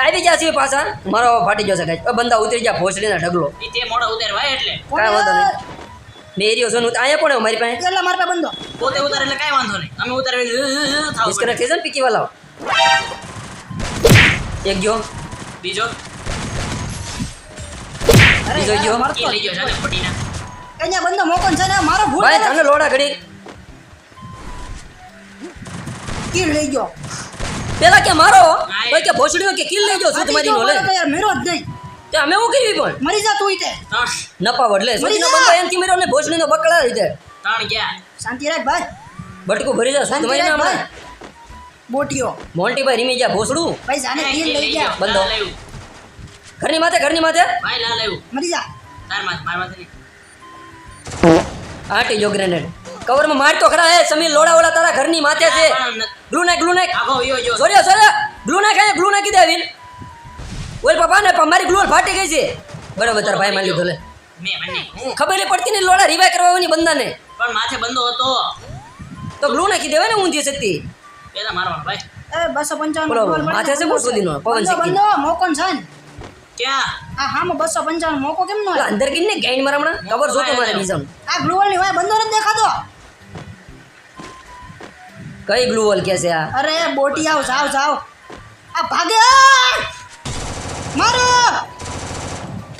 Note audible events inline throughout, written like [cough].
આવી જા છીએ પાછા મારો ફાટી જશે ગાઈસ બંદા ઉતરી જા ભોસડીના ઢગલો. ઈ તે મોડો ઉતરવા એટલે. કાઈ વાંધો નહીં. મેરીઓ છે હું અહીંયા પણ મારી પાસે? એટલે મારા પાસે બંધો પોતે ઉતારે એટલે કાઈ વાંધો નહીં. અમે ઉતારે થાવ ડિસ્કનેક્ટ થઈ છે પીકી વાળા એક ગયો. બીજો? બીજો ગયો. મારતો લઈ ગયો છે પટીના. અહીંયા બંદો મોકન છે ને મારો ભૂલ ભાઈ. તને લોડા ઘડી. કિલ લઈ ગયો? પેલા કે મારો? કોઈ કે ભોસડીઓ કે કિલ લેજો શું તમારી યાર મેરો જ નહીં. તે અમે હું કેવી પણ મરી જા તું. ઈતે ત્રણ નપા વડલે સુધીનો. બંદો એમથી મેરો ને ભોસડીનો બકડા રીતે તાણ ગયા શાંતિ રાખ ભાઈ. બટકું ભરી જા શું તમારી નામ ભાઈ. મોન્ટી ભાઈ રીમી જા ભોસડું? ભાઈ જાને કિલ લઈ ગયા. બંદો ઘરની માથે ઘરની માથે? ભાઈ લા આવ્યું મરી જા. તાર માથે માર માથે નહીં. આટી જો ગ્રેનેડ કવરમાં માર તો ખરા હે સમીર લોડા ઓલા તારા ઘરની માથે છે. ગ્લુ નાખ ગ્લુ નાખ. સોર્યા સોર્યા. ગ્લુ નાખ હે ગ્લુ નાખી દે વિન. ઓય પપ્પા ને મારી ગ્લુ ફાટી ગઈ છે. બરાબર તાર ભાઈ માલી ભલે ખબર નહીં પડતી ને લોડા રિવાય કરવાની બંદાને. પણ માથે બંધો હતો. તો ગ્લુ નાખી દેવાય ને ઊંધી સત્તી પેલા મારવાનો ભાઈ. એ બસો પંચાવન બોલો, માથે છે બોલ સુધીનો, પવન બંધો બંધો મોકોન છે ને ક્યાં? આ હામાં બસો પંચાવન મોકો કેમ નો અંદર કઈ ને ગાઈન મારા હમણાં. ખબર જોતો મારે બીજાનું. આ ગ્લોવલની હોય બંધો નથી દેખાતો કઈ ગ્લુ વોલ કે છે આ? અરે બોટી આવ સાવ સાવ આ ભાગે મારો!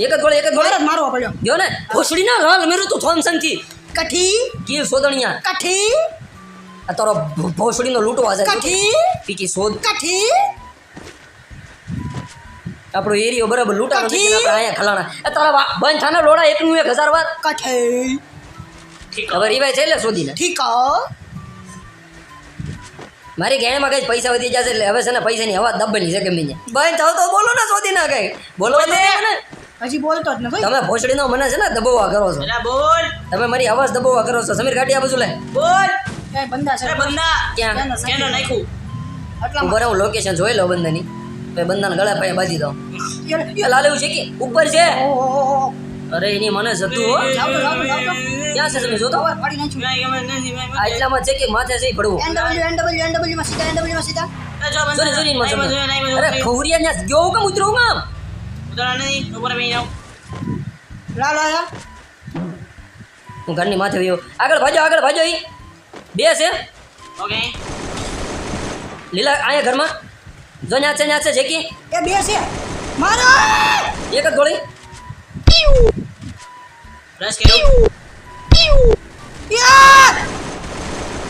એક જ ગોળે એક જ ગોળે. મારો જ પડ્યો. ગયો ને ભોસડી ના લાલ મેરું તું થોમસનથી કઠી? કી સોદણિયા. કઠી? આ તારો ભોસડીનો લૂંટવા છે કઠી? પીકી સોદ. કઠી? આપણો એરિયો બરાબર લૂંટાનો નથી આપણે અહીંયા ખલાણા. એ તારા વા- બંધ થાના લોડા એકનું એક હજાર વાર. કઠે ઠીક. હવે રિવાય છે એટલે શોધીને ઠીક મારી ગેણમાં કઈ પૈસા વધી જશે એટલે હવે છે ને પૈસાની હવા દબની છે ગમે ભાઈ થાવ તો બોલો ને શોધી ના કઈ. બોલો તો ને. હજી બોલતો જ નથી. તમે ભોસડીનો મને છે ને દબાવવા કરો છો. બોલ. તમે મારી અવાજ દબાવવા કરો છો. સમીર ગાડી આ બાજુ લે. બોલ. એ બંદા છે. બંદા. ક્યાં? કેનો નાખ્યું? આટલામાં. ઉપર હું લોકેશન જોઈ લો બંદાની. ભાઈ બંદાના ગળા પાસે બાજી દો યાર, લાલ એવું છે કે? ઉપર છે. અરે એની મને જતું હો. જાવ તો જાવ તો જાવ તો. ક્યાં છે તમે જોતો? હોય પાડી નાખ્યું કાંઈ ખબર નથી, મેં- આ એટલામાં છે કે માથે છે ઈ પડવું એનડબલ્યુ એનડબલ્યુ એનડબલ્યુ માં સીધા એનડબલ્યુ માં સીધા. એ જો બંદા. સોરી સોરી નાઈ બધું, અરે ખોરિયા ત્યાં ગયો કેમ ઉતરું કામ ઉતરા નથી, ઉપર બેસી જાઓ. લા આયા હું ઘરની માથે વયો. આગળ ભાજો આગળ ભાજો ઈ. બે છે. ઓકે. લીલા અહીંયા ઘરમાં. જો ન્યા છે ન્યા છે જેકી એ બે છે. મારો! એક જ ગોળી. રસ કર્યો યાર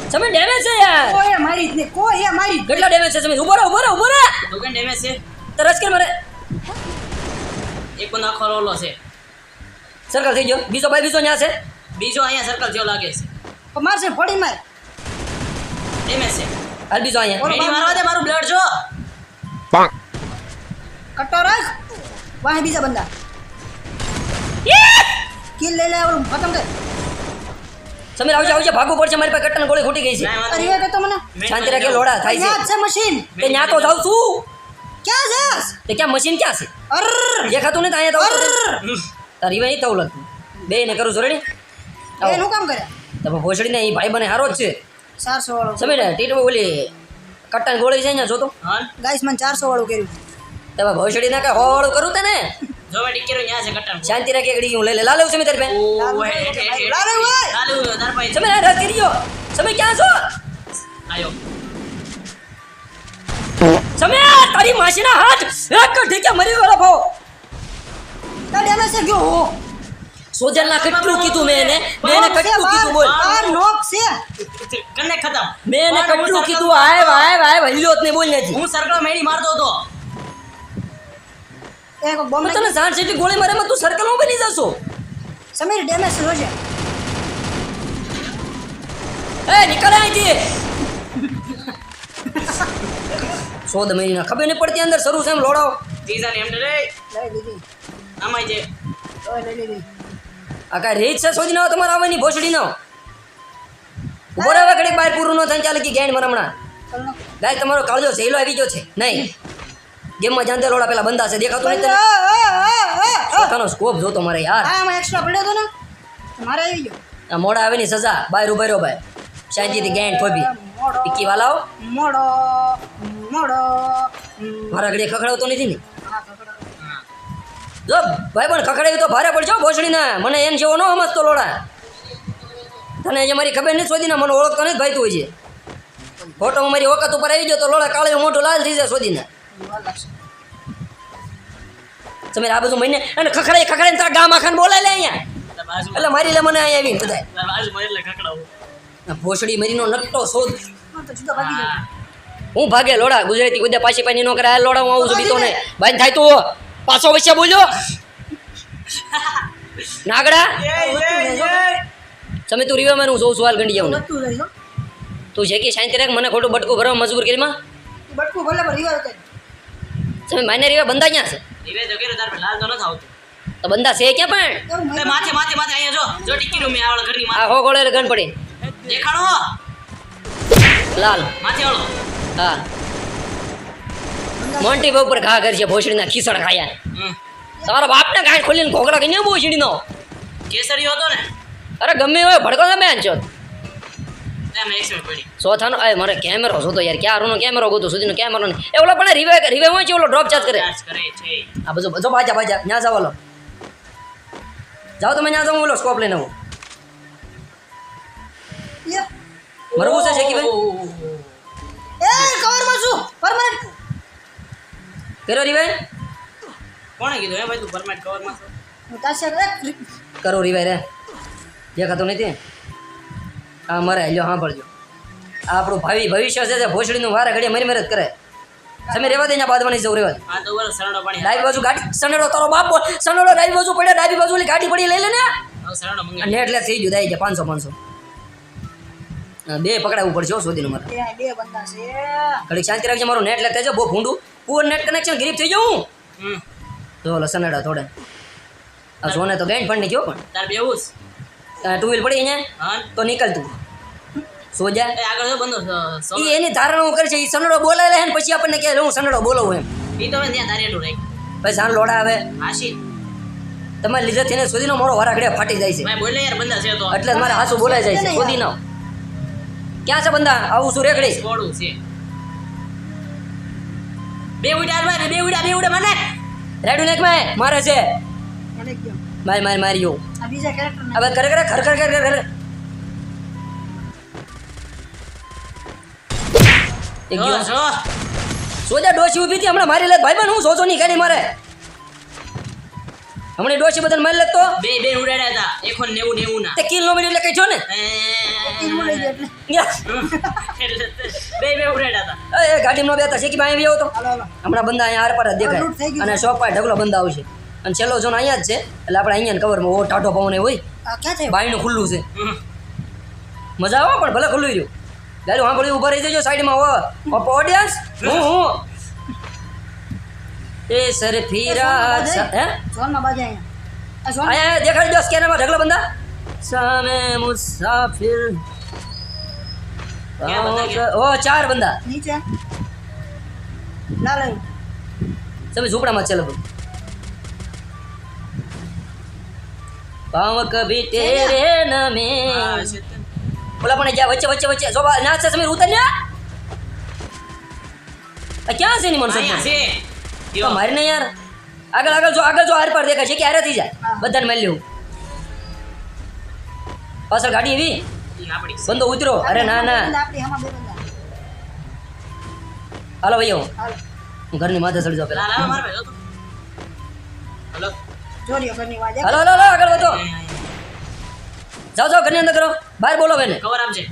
તમે ડેમેજ છે યાર કોઈ મારી જ નહીં કોઈ એ મારી જ કેટલા ડેમેજ છે તમે ઊભો રહો ઊભો રહો ઊભો રહો દુકાન ડેમેજ છે તો રસ કે મારે એક બંદો આખો રોલો છે સર્કલ થઈ ગયો બીજો ભાઈ બીજો ન્યા છે બીજો અહીંયા સર્કલ જેવો લાગે છે નહીં મારશે ફોડી માર ડેમેજ છે હાલ બીજો અહીંયા મેડી મારવા દે મારું બ્લડ જો કટ્ટો રાખ વાહે બીજા બંદા કિલ લઈ લે ઓલું ખતમ કર સમીર આવજો આવજો ભાગવું પડશે મારી પાસે કટન ગોળી ખૂટી ગઈ છે અરે એ તો મને શાંતિ રાખે લોડા થાય યાદ છે છે મશીન તે ન્યા તો જાઉં છું ક્યાં જાસ તે ક્યાં મશીન ક્યાં છે અર દેખાતું તો અહીંયા તો તારી ભાઈ થવું લાગતું બે ને કરું છું રેડી એનું કામ કરે તમે ભોસડીને એ ભાઈ બને હારો જ છે ચારસો વાળો સમીર ટીટ ઓલી કટ્ટાની ગોળી છે અહીંયા જોતો. ગાઈસ મને ચારસો વાળું કર્યું તમે ભોસડી ના કઈ હોવાળું કરું તને ને જો મેં ટીકેરો ન્યા છે કટ્ટાનું. શાંતિ રાખી ઘડી હું લઈ લે. લાલ સમીર તારી. લાલે. લાલુ, કરી ક્યાં છો? આયો. સમીર તારી માસીના હાથ! એક ઠીકે મરી ગયો ભાવ તાર ડેમેજ છે ગયો હો. સોજલના કેટલું કીધું મેં એને? મેં એને કેટલું કીધું બોલ. આ નોક છે. કને ખતમ. મેં એને કેટલું કીધું આય આય આય હલ્યો જ નહીં બોલ નથી હું સર્કલ મેડી મારતો હતો. એક બોમ્બ તને સાઠ જેટલી ગોળી મારે એમાં તું સર્કલમાં બની જશો. સમીર ડેમેજ છે. એ નીકળ અહીંથી. સોદ મહિના ખબર નહીં પડતી અંદર શરૂ છે એમ લોડાવ ત્રીજા ને એમને રે. લઈ લીધી. આમાં છે. ઓય લઈ લીધી. આ કાંઈ રીત છે શોધી ના તમારે આવવાની ભોસડી નો ઊભો રહેવા ઘડી બહાર પૂરું ન થાય ચાલે કે ગેંડ મરમણા હમણાં. ચાલ. તમારો કાળજો સહેલો આવી ગયો છે. નહીં. ગેમમાં જાણતે લોડા પેલા બંધા છે દેખાતું નહીં તને. પોતાનો સ્કોપ જોતો મારે યાર. આ આમાં એક્સ્ટ્રા પડ્યો તો ને? મારે આવી ગયો. આ મોડા આવીની સજા. બાય ઊભા રહ્યો ભાઈ. શાંતિથી ગેંડ મોડો. ટીકી વાલાઓ મોડો મોડો. મારા ઘડી ખખડાવતો નથી ને? હા હા જો ભાઈ પણ ખખડાવી તો ભારે પડજો ભોસડીના. મને એમ જેવો ન સમજતો લોડા. તને જે મારી ખબર નથી શોધીને? મને ઓળખતો નથી ભાઈ તું છે ફોટો મારી વખત ઉપર આવી ગયો તો લોડા કાળે મોટો લાલ થઈ જાય શોધીને. તમે આ બધું મહિને અને ખખડાઈ ખખડાઈ તારા ગામ આખાને બોલાય લે અહીંયા. એટલે મારી લે મને અહીંયા આવીને બધા. ભોસડી મરીનો નકટો શોધ. હા, ભાગી લોડા ગુજરાતી ઉદ્યા પાછી પાછી નો કરાય. આ લોડા હું આવું છું બીતો ને ભાઈ થાય તું પાછો વચ્ચે બોલ્યો. નાગડા. તમે તું રીવા હું જોઉં સવાલ ગંડી જાઉં તું જે કે શાંતિ રાખ મને ખોટું બટકું ભરવા મજબૂર કરીમાં બટકું ભલે રીવા તમે માને રીવા બંદા ક્યાં છે? ધીરે જો કેરો તાર પર લાલ તો નથી આવતું. તો બંદા છે ક્યાં પણ? એવું માથે માથે માથે અહીંયા જો જો ટીકી મેં આવળ ઘરની આ હો ગોળે ગણ પડી. દેખાડો લાલ. માથે વાળો હા. મોન્ટી બાપુ પર ઘા કરશે ભોસડીના ખીસડ ખાયા. તમારા બાપને ગાંઠ ખોલીને ઘોઘરા કઈ ભોસડીનો કેસરી હતો ને. અરે ગમે હોય ભડકો ગમે આંચો ચોથાનો એ મારે કેમેરો જોતો યાર. ક્યારનો કેમેરો ગોતો સુધીનો કેમેરો ને? એ ઓલો પણ રિવે રિવે હોય છે ઓલો ડ્રોપ ચાર્જ કરે? ચાર્જ કરે છે. આ બધું બધો બાજા બાજા ન્યા જાવ ઓલો. જાઓ તમે ન્યા જાઓ ઓલો સ્કોપ લઈને આવો. મરવું છે શેકી ભાઈ? એ કવરમાં છું પરમાનન્ટ કર્યો રિવે કોણે કીધું? એ ભાઈ તું પરમેન્ટ કવરમાં છો? હું તાશે કરો રિવે રે દેખાતો નથી? હા મરે લ્યો સાંભળજો. આ આપણું ભાવિ ભવિષ્ય છે તે ભોસડીનું વારે ઘડીએ મરી મરી કરે. તમે રેવા દે ત્યાં બાદવાની જવું રેવા પાણી ડાબી બાજુ ગાડી સનેડો તારો બાપ સનડો ડાબી બાજુ પડ્યો ડાબી બાજુ ઓલી ગાડી પડી લઈ લે ને. નેટ લે થઈ ગયું દઈ ગયા પાંચસો પાંચસો. બે પકડાવવું પડશે હો શોધીને મારે. ઘડીક શાંતિ રાખજો મારું નેટ લેતા છે બહુ ભૂંડું. પૂર નેટ કનેક્શન ગરીબ થઈ જાઉં જો સનેડા થોડે. આ સોને તો ગાઈન ફંડ ગયો પણ. તાર બેવું ટુ વ્હીલ પડી અહીંયા? તો નીકળ તું. સોજા આગળ જો બંધો સો એ એની ધારણા હું કરે છે એ સનડો બોલાય લે ને પછી આપણને કહે હું સનડો બોલાવું એમ. ઈ તમે ત્યાં તારે રાખ પછી સાન લોડા આવે. હાશી. તમારે લીધે થઈને સુધીનો મોડો વારાઘડે ફાટી જાય છે. બોલે યાર બંદા છે તો. એટલે મારે હાસુ બોલાય જાય છે સુધીનો ક્યાં છે બંદા આવું શું રેખડી છોડું છે. બે ઉડા બે ઉડા બે ઉડા મને. રેડું નેક મે મારે છે. મારી મારી માર્યો આ બીજા કેરેક્ટર હવે કરે કરે ખર ખર ખર ખર ખર એક સોજા ડોશી ઊભી હતી હમણાં મારી લે ભાઈ બન હું સોચો નહીં કરી મારે. હમણાં ડોશી બધાને મારી લે તો બે બે ઉડાડ્યા હતા. એકો નેવું નેવું ના. તે કિલ નો એટલે કઈ છો ને બે બે ઉડાડ્યા હતા. એ ગાડી નો બેતા. શેકી ભાઈ આવ્યો તો. હમણાં બંદા અહીંયા આર પર દેખાય. અને શોપ પર ઢગલો બંદા આવશે. અને છેલ્લો ઝોન અહીંયા જ છે. એટલે આપણે અહીંયા કવરમાં ઓ ટાઢો પવન હોય. આ ક્યાં થયું? ખુલ્લું છે. મજા આવે પણ ભલે ખુલ્લું રહ્યું. ગાડી હા ભલે ઊભા રહી જજો સાઈડમાં હો ઓડિયન્સ હું હું. એ સર ફીરા હે? ઝોનમાં બાજે અહીંયા. અહીંયા દેખાડી દો સ્કેનરમાં ઢગલો બંદા સામે મુસાફિર? ઓ ચાર બંદા નીચે. ના લઈ તમે ઝૂંપડામાં છે લગભગ. પાવ કભી તેરે ન? મે બોલા પણ જ્યાં વચ્ચે વચ્ચે વચ્ચે જોવા ના છે સમીર ઉતર લ્યા. આ ક્યાં છે ની મન અહીંયા છે. તો મારી ને યાર. આગળ આગળ જો આગળ જો આર પાર દેખાય છે. કે આરે થઈ જાય? બધાને મળી લેવું. પાછળ ગાડી એવી? બંદો ઉતરો. અરે ના ના. હાલો ભાઈઓ. હું ઘરની માથે ચડી જાઉં પેલા. લાલ, લાલ, માર ભાઈ, જો તો. હલો જોડીઓ ઘરની વાજે હાલો હાલો હાલો આગળ વધો. જાઓ જાઓ ઘરની અંદર કરો. બહાર બોલો બેને. કવર આપજે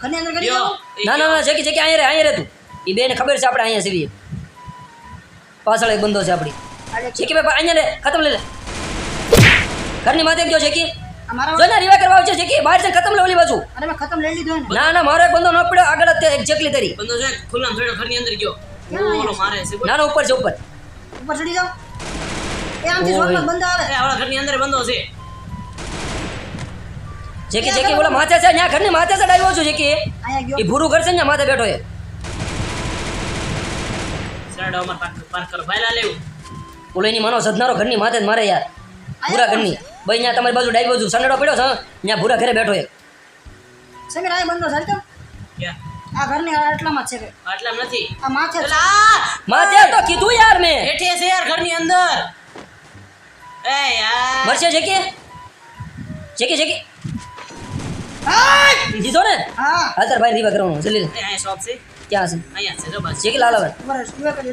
ઘરની અંદર કરી લ્યો. જાઓ. એ ના ના ના જેકી જેકી અહીંયા રે અહીંયા રે તું. એ બેને ખબર છે આપણે અહીંયા સીવી પાછળ એક બંધો છે આપણી. જેકી ભાઈ અહીંયા રે ખતમ લે લે. ઘરની માથે ગયો જેકી. અમારા રીવા કરવા આવશે જેકી. બહાર છે ખતમ લે ઓલી બાજુ. અરે મેં ખતમ લઈ લીધો ને ના ના મારો એક બંધો ન પડ્યો આગળ જ એક જેકલી તરી બંધો છે ખુલ્લામ થોડો ઘરની અંદર ગયો. ક્યાં ઓલો મારે છે ઉપર છે ઉપર. ઉપર ચડી જાઓ. એ આમથી. ઝોનમાં બંદા આવે. એ આવડા ઘરની અંદર બંધો છે. જેકી જેકી બોલા માથે છે ન્યા ઘરની માથે છે ડાવ્યો છું જેકી. એ ભૂરું ઘર છે ને માથે બેઠો છે. સરડો અમાર પાર્ક કરો ભાઈલા લેવું એની માનો સદનારો ઘરની માથે જ મારે યાર. ભૂરા ઘરની. ભાઈ ન્યા તમારી બાજુ ડાઈ બાજુ સનેડો પડ્યો છે ત્યાં ભૂરા ઘરે બેઠો છે. સમીર આ બંધો ચાલતો ક્યાં? આ ઘરની આટલામાં છે. આટલામ નથી. આ માથે છે. માથે તો કીધું યાર મેં. હેઠે છે યાર ઘરની અંદર. એ યાર મરશે છે કે છે કે છે કે! દીધો ને હા. તાર ભાઈ રીવા કરવાનું જલ્દી અહીંયા શોપ છે? ક્યાં છે? અહીંયા છે જો બસ છે કે લાલ લે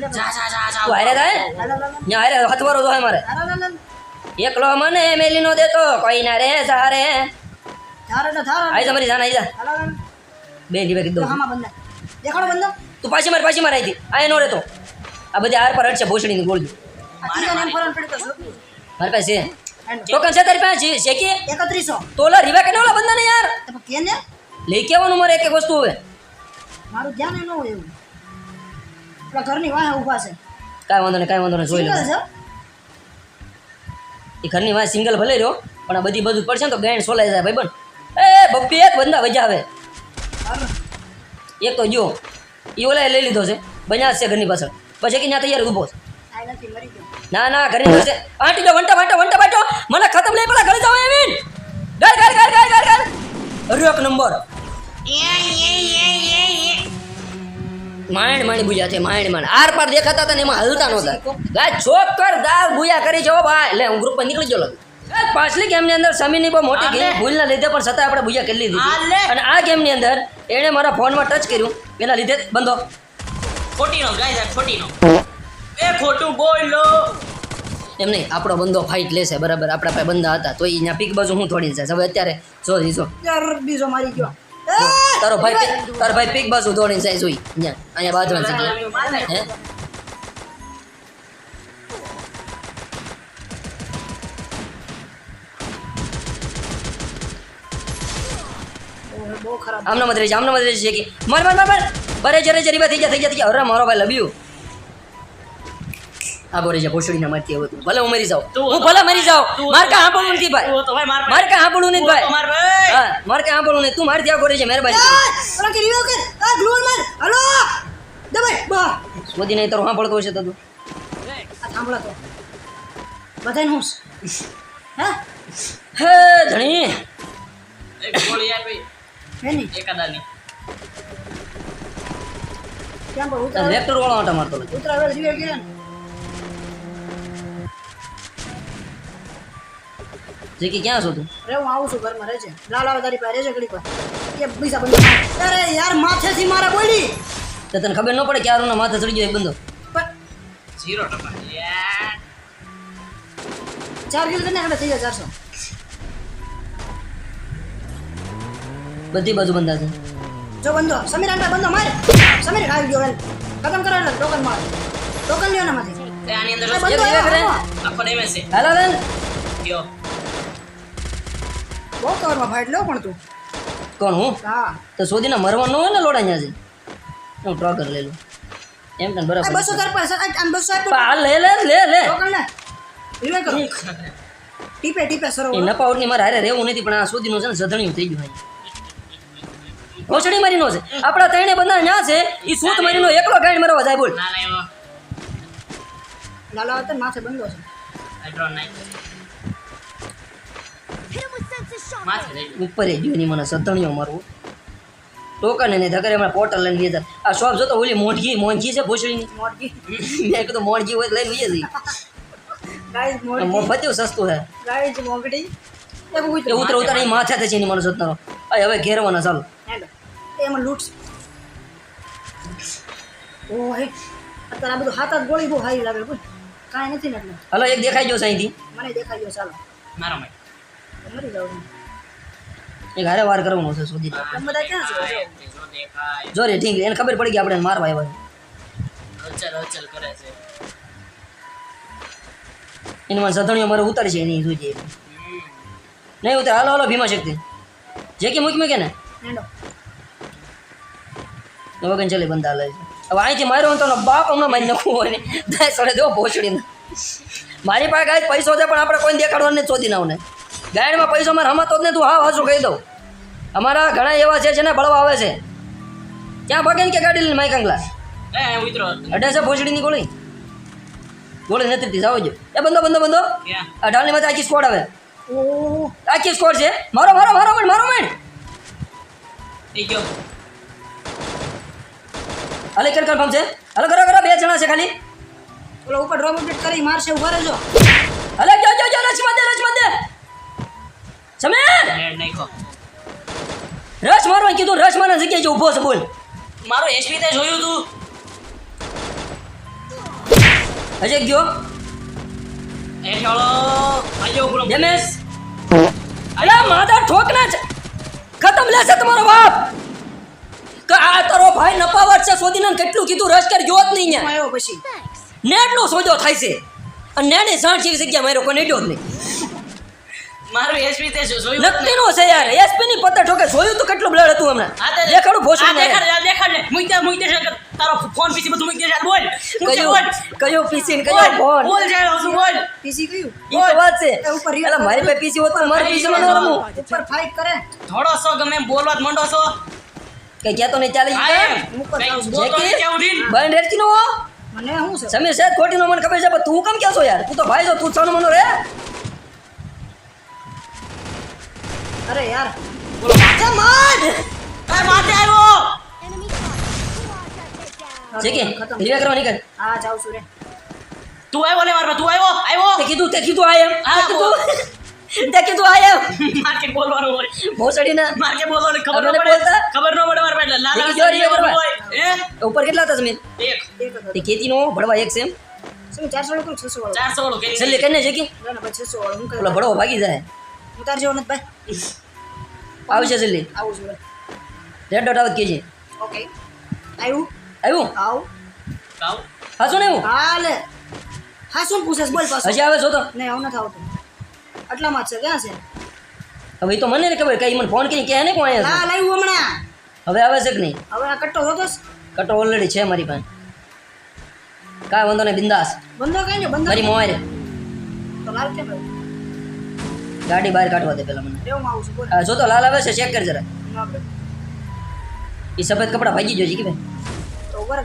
જા જા જા જા. તું આરે થાય હાલો, આરે હતવારો જો મારે. એકલો મને મેલી નો દેતો કોઈ ના રે સારે ધાર ને. ધાર. આઈ તમારી જાન આઈ જા. બે રીવા કીધું હામાં બંદા દેખાડો બંદો તું પાછી માર પાછી માર આઈ આ નો રહેતો આ બધી આર પર હટશે ભોસડીની ગોળજો આ ત્રીજા નામ ફરવાનું પડી તો શું? મારી પાસે ટોકન છે તારી પાસે? છે કે? એકત્રીસો. તો ઓલા રીવા કે ઓલા બંદા ને યાર? તો કેને લઈ કેવાનું મારે એક એક વસ્તુ હવે. મારું ધ્યાન ન હોય એવું. પેલા ઘરની વાહે ઊભા છે. કાંઈ વાંધો નહીં કાંઈ વાંધો નહીં જોઈ લે. એ ઘરની વાહે સિંગલ ભલે રહ્યો પણ આ બધી બધું પડશે ને તો ગાયણ સોલાઈ જાય ભાઈ બન. એ બપ્પી એક બંદા વજાવે એક તો જો એ ઓલા લઈ લીધો છે બન્યા છે ઘરની પાછળ. પછી કે ત્યાં તૈયાર ઊભો છે. આ નથી મરી ગયો. ના ના ઘરે જશે આંટી જો વંટા વંટા વંટા વાંટો. મને ખતમ લઈ પેલા ઘરે જાવ એવિન. ગાય ગાય ગાય ગાય ગાય અરે એક નંબર. માણ માણી બુજા છે માણ માણ આર પાર દેખાતા હતા ને એમાં હલતા નહોતા ગાય ચોક દાલ બુયા કરી જવો ભાઈ. એટલે હું ગ્રુપ પર નીકળી ગયો લગ પાછલી ગેમની અંદર સમીની બહુ મોટી ગેમ ભૂલ ગેમ ભૂલના લીધે પણ છતાં આપણે ભૂયા કરી લીધી અને આ ગેમની અંદર એણે મારા ફોનમાં ટચ કર્યું. એના લીધે જ બંધો. ખોટીનો ગાય ખોટીનો એ ખોટું બોલો. એમ નહીં આપણો બંદો ફાઇટ લેશે બરાબર? આપણા પાસે બંદા હતા તો અહીંયા પીક બાજુ હું થોડી જાય હવે અત્યારે જો જો. યાર બીજો મારી ગયો. તારો ભાઈ તારો ભાઈ પીક બાજુ દોડીને જાય જોઈ અહીંયા અહીંયા બાજુ છે હે? ઓહો, બહુ ખરાબ. આમના મત રહી છે આમના મત રહી છે કે મર મર મર મર. બરે જરે જરી થઈ ગયા થઈ ગયા થઈ ગયા. અરે મારો ભાઈ લબ્યું. આ બોરે છે ભોસડીના મારતી હવે ભલે હું મરી જાઉં. તું હું ભલે મરી જાઉં. માર કાં નથી ભાઈ. તું તો ભાઈ માર મારે કાં નથી તું તો ભાઈ. માર ભાઈ. હા મારે નહીં તું મારથી આ ગોરે છે મહેરબાની આ! ઓલા કર આ ગ્લુઅલ માર. હાલો. દબાઈ બા. શોધી નહીં તારું સાંભળતો હશે તો તું. આ થાંભલા તો. બધાને હું હે? હે ધણી. એક ગોળી આપી. એની? એકાદાની. કેમ પર તાર ઉતરાવે? વાળો આંટા મારતો ને ક્યાં છો તું? અરે હું આવું છું ઘરમાં રહેજે. લાલ આવે તારી પાસે રહેજે ઘડી પર એ પૈસા બંધ અરે યાર માથેથી મારા બોલી. તો તને ખબર ન પડે કે આરુના માથે ચડી ગયો એક બંદો? ઝીરો ટકા. ચાર કિલો તને હવે થઈ જાય ચારસો. બધી બાજુ બંધા છે. જો બંધો સમીર આંટા બંધો માર. સમીર ખાઈ ગયો એમ ખતમ કરો એટલે ટોકન માર. ટોકન લ્યો ને માંથી આની અંદર બંધો. આખો. ડેમેજ છે. હાલો બેન કયો બહુ કવરમાં ફાટલો પણ તું. કોણ હું? હા. તો શોધીને મરવાનું હોય ને લોડા અહીંયા છે. હું ટ્રોકર લઈ લઉં. એમ તને બરાબર બસો તાર પાસે આમ બસો આ લે લે લે લે. લે કરો. ટીપે ટીપે એ સરોવર નપાવટની મારે હારે રહેવું નથી પણ આ શોધીનું છે ને સધણિયું થઈ ગયું ઘોસડી મારીનો છે. આપણા ત્રણે બધા ન્યા છે એ સૂત મારીનો એકલો ગાઈડ મરવા જાય બોલ. ના ના એવો. લાલા હતા ને માથે બંધો છે. ઉપર એ ગયું મને સધણીઓ મારવું. ટોકન એને ધકરે હમણાં પોર્ટલ લઈને હતા આ શોપ જોતો ઓલી મોઢી મોંઘી છે ભૂસડીની મોટકી મેં કીધું મોંઘી હોય લઈને લઈએ જઈએ. મફત સસ્તું છે. ગાઈઝ મોગડી ઉતર. ઉતર એ માથે છે એની મને અય હવે ઘેરવાના ચાલો. એમાં લૂંટ અત્યારે આ બધું હાથ હાથ ગોળી બહુ હારી લાગે કોઈ કાંઈ નથી ને એટલે. હલો એક દેખાઈ ગયો અહીંથી. મને દેખાઈ ગયો ચાલો. મારા મેં મરી જાવ એક હારે વાર કરવાનો છે સુધી બધા ક્યાં છો? જો. જો રે ઠીક એને ખબર પડી ગઈ આપણે એને મારવા આવ્યા હલચલ હલચલ કરે છે. છે એની મને સધણીઓ મારે ઉતારી છે એની જોઈએ નહીં ઉતાર. હાલો હાલો ભીમા શક્તિ. જે કે મૂકી મૂકે ને? વગન ચલે બંધ હાલે છે. હવે અહીંથી માર્યો હોય તો બાપ હમણાં મારી નાખવું હોય ને. દાય સડે દેવો ભોસડીને મારી પાસે ગાય પૈસો છે પણ આપણે કોઈને દેખાડવાનું નથી શોધી નાવને ગાયમાં પૈસો મારે રમતો જ ને તું હા હાસું કહી દઉં. અમારા ઘણા એવા છે જેને બળવા આવે છે. ક્યાં ભાગે કે ગાડી લઈને માઇક અંગલા? અઢાર છે ભોસડીની ગોળી. ગોળી નથી જાવ જો. એ બંધો બંધો ક્યાં? આ ઢાલની માથે આખી સ્કોડ આવે. આખી સ્કોડ છે. મારો મારો મારો મણ મારો મણ. હાલે કર કન્ફર્મ છે હાલો કરો કરો બે જણા છે ખાલી. ઓલો ઉપર ડ્રોપ અપડેટ કરી મારશે ઊભા રહેજો. હાલે જો જો જો રશ દે રશ દે. સમીર નેટ રશ મારવા કીધું રશ મારવા જગ્યાએ ઊભો ઊભો છે બોલ. મારો એસપી તે જોયું તું. અજય ગયો? એ ચાલો આજો પૂરો ડેમેજ અલા માધા ઠોકના છે. ખતમ લેશે તમારો બાપ. કે આ તારો ભાઈ નપાવર છે સોદીને કેટલું કીધું રશ કર ગયો જ નહીં આવ્યો પછી. નેટનો સોજો થાય છે. અને નેટની સાઠ જેવી જગ્યા માર્યો કોઈ નેટ્યો જ નહીં. મારો એસપી તે જોયું. જ નહીં. છે યાર. એસપી ની પત્તા ઠોકે જોયું તો કેટલું બ્લડ હતું હમણાં આ તે- દેખાડું આ દેખાડ દેખાડ. ને. મૂક દે, મૂક દે છે. તારો ફોન પીસી બધું મૂક દે બોલ. મૂક દે, બોલ. કયું કયું પીસી ને કયો ફોન? બોલ જાય શું બોલ. પીસી કયું? ઈ તો વાત છે. ઉપર એલા મારી પાસે પીસી હોત તો મારી પીસી માં રમું. ઉપર ફાઇટ કરે. થોડો સો ગમે એમ બોલવા મંડો છો. નહીં ચાલે જેકી? બંધ નો મને છે? સમીર સાહેબ ખોટી નો મને ખબર છે પણ તું કેમ કેસો છો યાર? તું તો ભાઈ છો તું સાનો મનો રે. અરે યાર બોલો. માર એ માથે આવ્યો! ખતમ. રિવે કરવા નીકળ. હા જાઉં છું રે. તું આવ્યો લે મારા તું આવ્યો? આવ્યો? તે કીધું તે કીધું આ એમ હા, તે કીધું તે કીધું આ એમ માર કે બોલવાનું હોય. ભોસડી ના માર કે બોલવાનું ખબર ન પડે ખબર ન પડે મારા પેલા લાલા જો રીવે કરવા. એ ઉપર કેટલા હતા જમીન? એક. તે ખેતી નો ભડવા એક છે એમ. શું ચારસો વાળું છસો વાળું? ચારસો વાળું કરી છેલ્લે કને જેકી ના ના ભાઈ છસો વાળું. હું ઓલો ભડવો ભાગી જાય. ઉતાર જેવો નથી ભાઈ. આવશે જલ્દી. આવું છું. રેડ ડોટ આવત કેજે ઓકે. આવ્યું? આવ્યું? આવું. કાવ હાસો ને એવું? હા લે હા શું પૂછેસ બોલ પાછો. હજી આવે છો તો. નહીં આવું નથી આવતું. આટલામાં છે ક્યાં છે? હવે તો મને નહીં ખબર કઈ મને ફોન કરી કે ને કોણ આવ્યા હા લાવ્યું હમણાં. હવે આવે છે કે નહીં? હવે આ કટ્ટો જોતો કટો ઓલરેડી છે મારી પાસે. કાંઈ વાંધો નહીં બિંદાસ. બંધો કઈ ને બંધો મારી મોવારે તો લાલ કેમ? ગાડી બહાર કાઢવા દે પેલા મને. જો તો લાલ આવે છે ચેક કર જરા. એ સફેદ કપડા ભાગી જોઈ કે ભાઈ?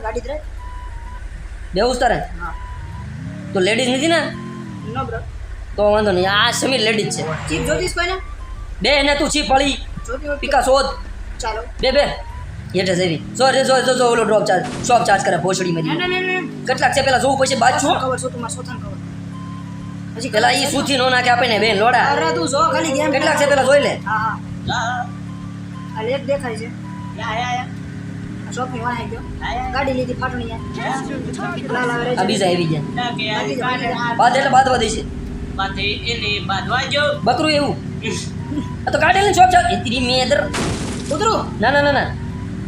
ગાડી જ રહે? બેવું તારે તો લેડીઝ નથી ને? તો વાંધો નહીં આ સમીર લેડીઝ છે. ચીપ જોતીશ કોઈને? બે એને તું ચીપ પડી પિકા શોધ. ચાલો. બે બે. હેઠે જેવી જો રે જો જો જો ઓલો ડ્રોપ ચાર્જ શોપ ચાર્જ કરે ભોસડી મારી કેટલાક છે પેલા જોવું પછી બાદ છું કવર છો તમારે માર સોથાન હજી પેલા ઈ સુથી નો નાખે આપે ને બેન લોડા. અરે તું જો ખાલી ગેમ કેટલા છે પેલા જોઈ લે. હા હા. આ દેખાય છે. યા યા યા. શોપની વાહે ગયો. ગાડી લીધી ફાટણી યાર લાલ આવે આ બીજા આવી ગયા. લા કે યાર, કાઢે આ બાદ એટલે બાદવા દે છે. બાથે એને બાંધવા જો બકરું એવું? આ તો કાઢેલી શોપ ચાર્જ ઇતરી મેદર ઉતરું. ના ના ના ના.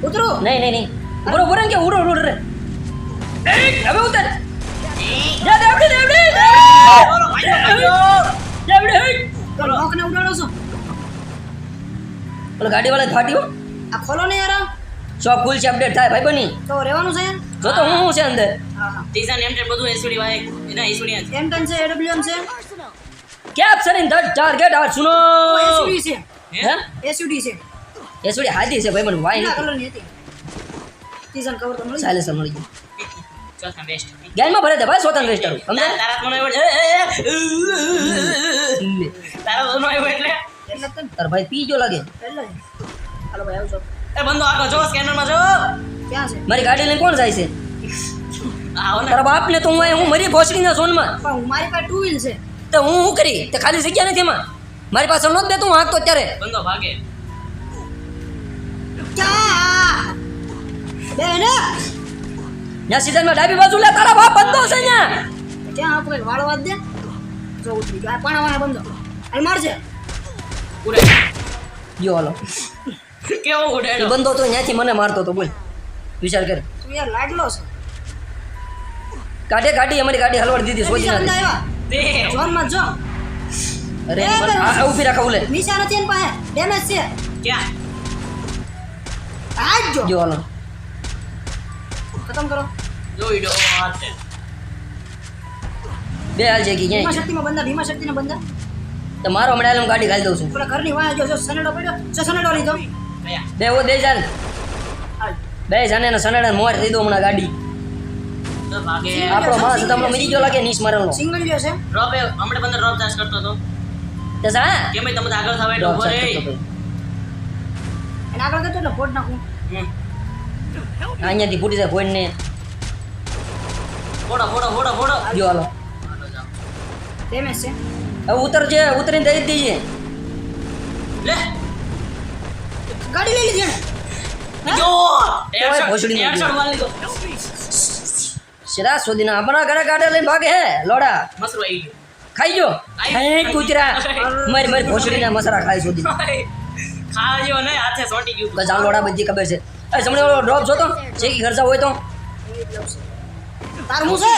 ઉતરું. નહીં નહીં નહીં. ઉભરો ઉભરો કે ઉડો ઉડો રે. હવે ઉતર. જા દેવડી દેવડી બોલો. દેવડી તો નોકને ઉડાડો છો. ઓલો ગાડી વાળા ફાટ્યો? આ ખોલો ને યાર. શોપ ફૂલ છે અપડેટ થાય ભાઈ બની. તો રહેવાનું છે? જો તો હું હું છે અંદર? ટીઝન એમ ટેન બધું એસડી વાય એના એસડી છે. એમ ટેન છે એડબ્લ્યુએમ છે. કેપ્ચરિંગ ધ ટાર્ગેટ આર સુનો. એસડી છે. હે? એસયુડી છે. એસડી હાજી છે ભાઈ મને વાય એના કલર કલરની હતી. ટીઝન કવર તો મળી સાયલેન્સર મળી ગયું. ચોથા બેસ્ટ ગેમમાં ભરે દે ભાઈ સ્વતંત્ર વેસ્ટર સમજે તારા મને એ એ તારા મને આવ્યો એટલે. એટલે તાર ભાઈ પી જો. લાગે હાલો ભાઈ આવજો. એ બંદો આગળ જો સ્કેનરમાં જો. ક્યાં છે? મારી ગાડી લઈને કોણ જાય છે? આવો ને. તારા બાપને તો હું હું મરી ભોસડીના ઝોનમાં. પણ મારી પાસે ટુ વ્હીલ છે. તો હું શું કરી? તે ખાલી જગ્યા નથી એમાં. મારી પાસે નહોત બે તું હાંકતો અત્યારે બંધો ભાગે. ક્યાં? બે ને ત્યાં સીઝનમાં ડાબી બાજુ લે તારા બાપ બંધો છે અહીંયા ક્યાં આપણે વાળવા દે? જો ઉતરી ગયો. આ પાણા વાળા બંધો. હાલ મારજે. ઉડે જો હાલો. કેવો એ બંધો તો ત્યાંથી મને મારતો તો બોલ. વિચાર કર. તું યાર લાડલો છે. કાઢે ગાડી અમારી ગાડી હલવાડી દીધી સોજી ના આવ્યા તે જો. અરે આ ઊભી ઊભી ઉલે. નિશાન નથી એની પાસે ડેમેજ છે. ક્યાં? આજ જો. જો હાલો. ખતમ કરો. જોઈ દો હાથે બે હાલ છે કે ભીમા શક્તિમાં બંદા ભીમા શક્તિના બંદા તો મારો હમણાં હું ગાડી ઘાલી દઉં છું. પેલા ઘરની વાય જો જો સનેડો પડ્યો. જો સનેડો બે ઓ બે જાન બે જાને ને સનાડા મોર દઈ દો હમણાં ગાડી. આપણો માણસ તમને મરી ગયો લાગે નીસ મારવાનો સિંગલ જો છે. ડ્રોપ એ હમણાં બંદર ડ્રોપ ચાર્જ કરતો હતો. તે સા? કેમ તમે આગળ થવા એટલે ડોગ રે કરતો એને આગળ કરતો એટલે ફોડ નાખું. હમ. અહીંયાથી ફૂટી જાય કોઈને ફોડો ફોડો ફોડો ફોડો જો હાલો. ડેમેજ છે. હવે ઉતરજે ઉતરીને દઈ જ દઈએ. લે. ગાડી લઈ લીધી એણે જો કેવાય ભોસડીનો હેડશોટ મારી લીધો. શરા સુધીના આપણા ઘરે ગાડી લઈને ભાગે હે લોડા. મસરું આવી ગયું. ખાઈ જો. હે કૂતરા. મારી મારી ભોસડીના મસાલા ખાઈ સુધી ખાવા જેવો નહીં હાથે સોટી ગયું. ગજા લોડા બધી ખબર છે. એ જમણે ઓલો ડ્રોપ જોતો? શેકી ખર્ચા હોય તો? તાર હું છે?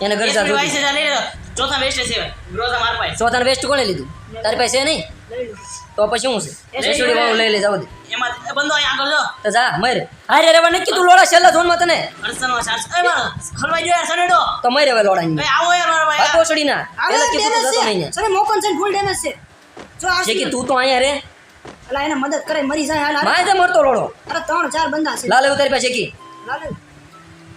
એને ખર્ચા જા લઈ લો. ચોથા વેસ્ટ છે ગ્રોઝા માર પાસે. ચોથા વેસ્ટ કોણે લીધું? તારી પાસે છે નહીં? તો પછી શું છે? રેસુડી વાળું લઈ લે જાવ દે એમાં એ બંદો અહીંયા આગળ જો. તો જા મર. હારે રેવા નક્કી તું લોડા છેલ્લા ઝોનમાં તને. અડસનમાં ચાર્જ. એ મારો ખલવાઈ ગયો યાર સનેડો. તો મર હવે લોડા એ આવો યાર મારો ભાઈ. આ ભોસડી ના પેલા કીધું તો જતો નહીં છે ને. સરે મોકન છે. ફૂલ ડેમેજ છે જો આ કે તું તો અહીંયા રે. અલા એને મદદ કરે મરી જાય હાલ. માય તે મરતો લોડો અરે ત્રણ ચાર બંદા છે લાલે ઉતારી પાસે કી લાલે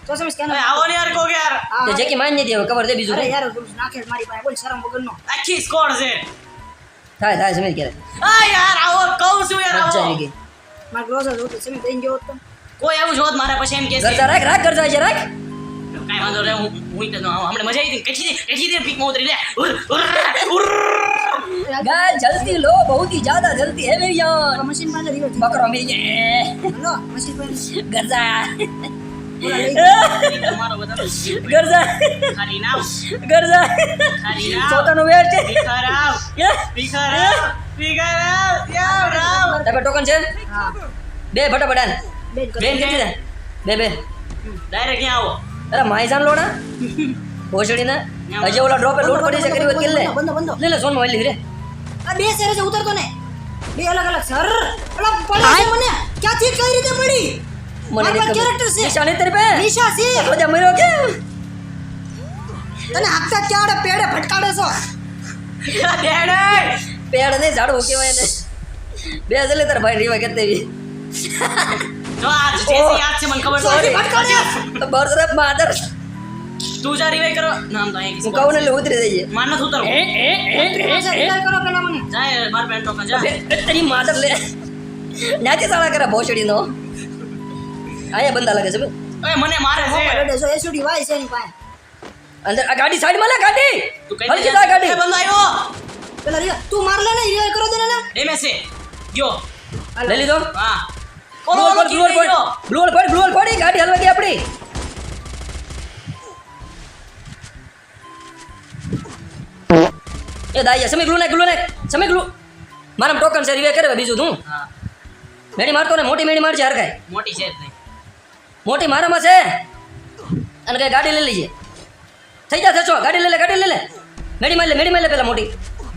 તો સમજ કે એ આવો ને યાર કોક યાર તે જે કે માન નહીં દેવ ખબર દે બીજું અરે યાર તું નાખે મારી પાસે બોલ શરમ વગરનો આખી સ્કોર છે થાય થાય સમજ ક્યારે આ યાર આવો કહું છું યાર આવો આવી ગઈ માર ગ્રોઝર જોતો સમી દઈને ગયો તો કોઈ આવું જોત મારા પછી એમ કે છે ગરજા રાખ રાખ કરતા છે રાખ કાઈ વાંધો નહીં હું હું તો હમણે મજા આવી હતી કેટલી કેટલી દેર પીકમાં ઉતરી લે ઉર, ઉર, ઉર. ગાય જલ્દી લો बहुत ही ज्यादा जल्दी है मेरी जान મશીન પાસે રીવો બકરો મેરી હલો મશીન પાસે ગરજા બોલા લઈ તમારો બધાનો જીવ પડ્યો. ગરજા ખાલી નામ ગરજા ખાલી નામ ચોથાનો વેર છે ભીખારાવ ભીખારાવ ભીખારાવ યાર રાવ તમે ટોકન છે હા બે ફટાફટ હાલ. બેન કરો બેન કેટલી છે બે બે ડાયરેક્ટ ક્યાં આવો અરે માઈજાન લોડા ભોસડી ના હજી ઓલા ડ્રોપે લોડ પડી છે કરી વકીલ બંધો લે લે સોનમાં વાલી રે આ બે શેરે છે ઉતરતો ને બે અલગ અલગ સર ઓલા પડી મને ક્યાંથી કઈ રીતે પડી મને character ખબર છે. નિશાની તારી પે નિશા છે બધા મર્યો કે તને હાથતા ક્યારે પેડે ફટકાડે છો પેડે પેડ નહીં ઝાડવું કહેવાય ને બે જલે તાર ભાઈ રીવા કે તેવી જો આ જેસી યાદ છે મને ખબર સોરી છે ફટકાડે બરફ માધર તું જા રિવાઈ કરો. નામ તો અહીં હું કહું ને એટલે ઉતરી જઈએ. માન નથી ઉતરવું. વિચાર કરો પેલા મને. જાય માર પેન્ટ ટોકન જા. તારી માધર લે. ન્યાથી સાળા કરે ભોસડી નો અહીંયા બંધા લાગે છે બે. ઓય મને મારે છે. જો એસુડી વાય છે એની પાસે. અંદર આ ગાડી સાઈડમાં લે ગાડી. તું કઈ હલકી જા ગાડી. એ બંદો આવ્યો. પેલા રિયા તું માર લે ને રિયા કરો દે ને એ મેસે ગયો. લઈ લીધો? હા. બ્લુ ઓલો વોલ બ્લુ બ્લુ પડ બ્લુ પડી ગાડી હલવા ગઈ આપણી. એ દાયા સમી ગ્લુ નાખ ગ્લુ નાખ સમી ગ્લુ મારામ ટોકન છે રિવે કરે બીજું તું. મેડી મારતો ને મોટી મેડી મારજે હરખાય મોટી છે મોટી મારામાં છે. અને કઈ ગાડી લઈ લઈએ થઈ જા થશો. ગાડી લઈ લે ગાડી લઈ લે. મેડી મારી લે મેડી મારી લે પેલા મોટી.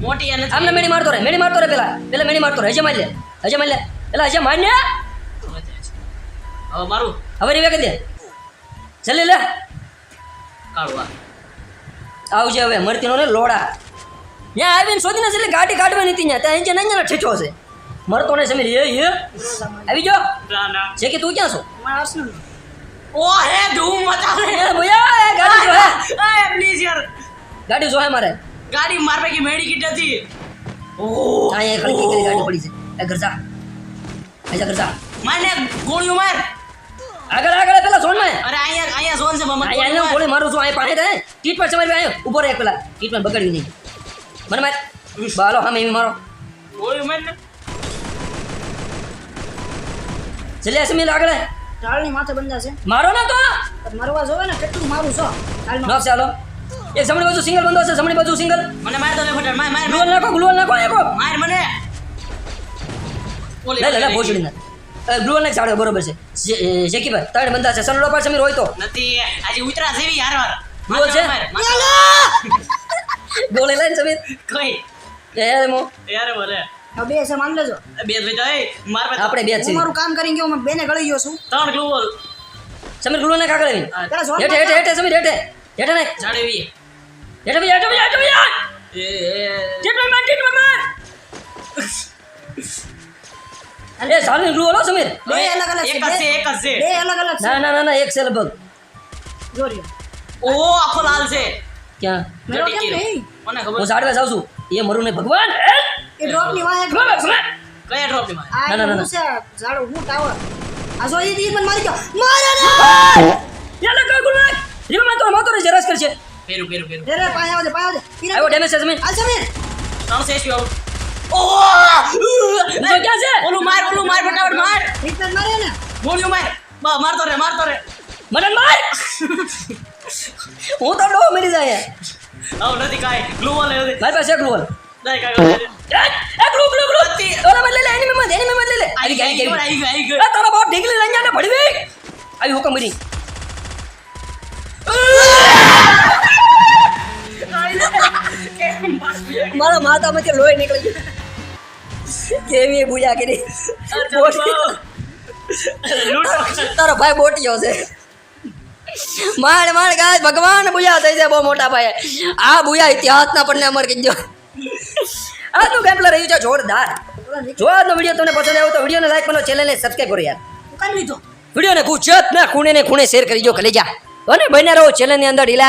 મોટી આમને મેડી મારતો રે મેડી મારતો રે પેલા. પેલા મેડી મારતો રે હજે મારી લે હજે મારી લે. પેલા હજે મારી ને હવે મારું. હવે રીવે કરી દે. જલ્દી લે. કાળવા આવજે હવે મરતીનો ને લોડા. ત્યાં આવીને શોધીને એટલે ગાડી કાઢવાની હતી ત્યાં ત્યાં અહીંયા અહીંયા ઠેચો છે મરતો ને સમીર એ એ આવી જો ના ના જે કે તું ક્યાં છો મારા આર્સનલ ઓ હે ધૂમ મચાવે એ ભૈયા એ ગાડી જો હે એ પ્લીઝ યાર ગાડી જો હે મારે ગાડી માર પૈકી મેડી કીટ હતી ઓ અહીંયા ખડકી કરી ગાડી પડી છે એ ઘર જા આજા ઘર જા મારને ગોળીઓ માર આગળ આગળ પેલા ઝોનમાં અરે અહીંયા અહીંયા ઝોન છે મમ્મા અહીંયા અહીંયા ગોળી મારું છું અહીંયા પાસે રહે ટ્રીટમેન્ટ તમારી પાસે ઊભો રહે પેલા ટ્રીટમેન્ટ બગડવી નહીં મને માર. બાલો હા મેં મારો. ઓય માર ને. જલ્દી આગળ. આય. ઢાળની માથે બંધા છે. મારો ના તો? મરવા જોવે ને કેટલું મારું છો? ચાલ નો ચાલો. એ જમણી બાજુ સિંગલ બંધો છે જમણી બાજુ સિંગલ મને માર દો ને ફટાફટ માર માર ગ્લુઅલ નાખો ગ્લુઅલ નાખો એકો માર મને. ઓલી લે લે ભોસડી ના ગ્લુઅલ ને ચાડો બરોબર છે. જેકી ભાઈ ત્રણ બંધા છે. સનડો પર સમીર હોય તો. નથી આજે ઉતરા જેવી હારવાર. ગ્લુઅલ છે? ગોળી લઈને સમીર. કઈ? એ મો. યાર બોલે હવે બે છે માન લેજો. બે ભાઈ એ માર પાસે આપણે બે છે મારું કામ કરીને ગયો હું બેને ગળી ગયો છું. ત્રણ ગ્લુ બોલ સમીર ગ્લુ ને આગળની હેઠે હેઠે હેઠે સમીર હેઠે. હેઠે નાખ જાડેવી હેઠે ભાઈ હેઠે ભાઈ હેઠે ભાઈ એ એ. ટ્રીટમેન્ટ માર ટ્રીટમેન્ટ માર? અરે સાલી ગ્લુઅલ હો સમીર. બે અલગ અલગ એક છે એક જ છે. બે અલગ અલગ ના ના ના ના એક છે લગભગ. જોરિયો. ઓ આખો લાલ છે. ક્યાં? હું છું. એ મરું નહીં. ભગવાન! એ ડ્રોપની વાય ભગવાન, ભગવાન. કયા ડ્રોપની માં આ ના, ના, ના, હું હું ટાવર? આ જો મને મારી ગયો. મારે ને! યાર લગ ગુલ નાખ રીવા તો માતો રે જરસ કરશે. પેરું પેરું પેરું રે રે આવજે પાય આવજે. ડેમેજ છે જમીન. આ ત્રણ ક્યાં છે? ઓલું માર ઓલું માર ફટાફટ માર. રિપેર મારે ને? ગોળીઓ માર. મારતો રે મારતો રે. મને માર! [laughs] હું તો ડો મરી જાય. આવ નથી કાઈ. ગ્લુ વોલ નથી. મારી પાસે ગ્લુવલ નહીં કાઈ એ ગ્લુ ગ્લુ ગ્લુ ઓલા મત લે લે એનિમી મત એનિમી લે લે. આવી ગઈ આવી ગઈ આવી ગઈ આવી ગઈ. એ તારા બાપ ઢીંગલી લઈ જાને ભડવી આવી હુકમ મરી મારા માથામાંથી લોહી નીકળી ગયું. કેવી બુયા કરી. તારો ભાઈ બોટિયો છે. માણ માણ ગાય ભગવાન બુયા થઈ જાય બહુ મોટા ભાઈ આ બુયા ઇતિહાસના પડને અમર કીજો આજનું ગેમપ્લે રહ્યું છે જોરદાર. જો આજનો વીડિયો તમને પસંદ આવ્યો તો વિડીયોને લાઈક કરો ચેનલને સબસ્ક્રાઈબ કરો યાર. વીડિયો ને વિડીયોને ગુજરાતના ખૂણે ને ખૂણે શેર કરી જો. કલેજા અને બન્યા રહો ચેનલની અંદર ઢીલા